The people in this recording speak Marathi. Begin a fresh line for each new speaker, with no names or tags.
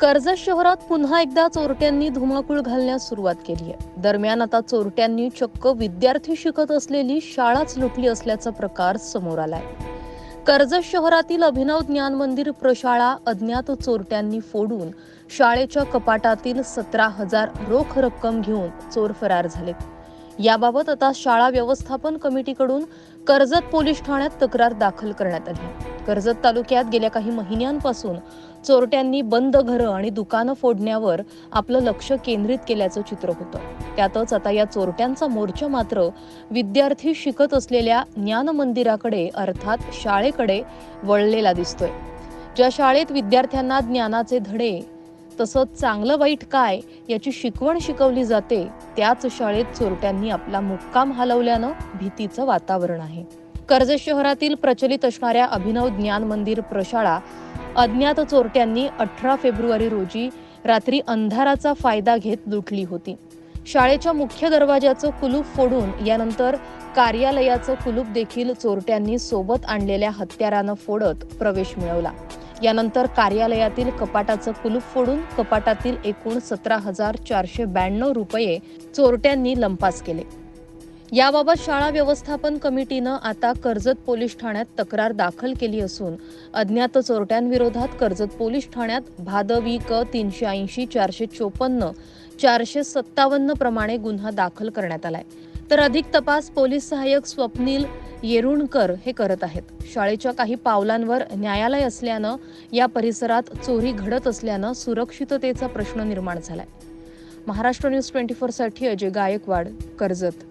कर्जत शहरात पुन्हा एकदा चोरट्यांनी धुमाकूळ घालण्यास सुरुवात केली आहे. दरम्यान आता चोरट्यांनी चक्क विद्यार्थी शिकत असलेली शाळाच लुटली असल्याचा प्रकार समोर आलाय. कर्जत शहरातील अभिनव ज्ञान मंदिर प्रशाळा अज्ञात चोरट्यांनी फोडून शाळेच्या कपाटातील सतरा हजार रोख रक्कम घेऊन चोर फरार झालेत. याबाबत आता शाळा व्यवस्थापन कमिटीकडून कर्जत पोलीस ठाण्यात तक्रार दाखल करण्यात आली. कर्जत तालुक्यात गेल्या काही महिन्यांपासून चोरट्यांनी बंद घरं आणि दुकानं फोडण्यावर आपलं लक्ष केंद्रित केल्याचं चित्र होतं. त्यातच आता या चोरट्यांचा मोर्चा मात्र विद्यार्थी शिकत असलेल्या ज्ञान मंदिराकडे अर्थात शाळेकडे वळलेला दिसतोय. ज्या शाळेत विद्यार्थ्यांना ज्ञानाचे धडे तसंच चांगलं वाईट काय याची शिकवण शिकवली जाते त्याच शाळेत चोरट्यांनी आपला मुक्काम हलवल्यानं भीतीचं वातावरण आहे. कर्जत शहरातील प्रचलित असणाऱ्या अभिनव ज्ञान मंदिर प्रशाळा अज्ञात चोरट्यांनी अठरा फेब्रुवारी रोजी रात्री अंधाराचा फायदा घेत लुटली होती. शाळेच्या मुख्य दरवाजाचं कुलूप फोडून यानंतर कार्यालयाचं कुलूप देखील चोरट्यांनी सोबत आणलेल्या हत्यारानं फोडत प्रवेश मिळवला. यानंतर कार्यालयातील कपाटाचं कुलूप फोडून कपाटातील एकूण सतरा हजार चारशे ब्याण्णव रुपये चोरट्यांनी लंपास केले. याबाबत शाळा व्यवस्थापन कमिटीनं आता कर्जत पोलीस ठाण्यात तक्रार दाखल केली असून अज्ञात चोरट्यांविरोधात कर्जत पोलीस ठाण्यात भादवी क तीनशे ऐंशी चारशे चोपन्न चारशे सत्तावन्न प्रमाणे गुन्हा दाखल करण्यात आलाय. तर अधिक तपास पोलीस सहाय्यक स्वप्नील येरुणकर हे करत आहेत. शाळेच्या काही पावलांवर न्यायालय असल्यानं या परिसरात चोरी घडत असल्यानं सुरक्षिततेचा प्रश्न निर्माण झालाय. महाराष्ट्र न्यूज ट्वेंटी फोरसाठी अजय गायकवाड कर्जत.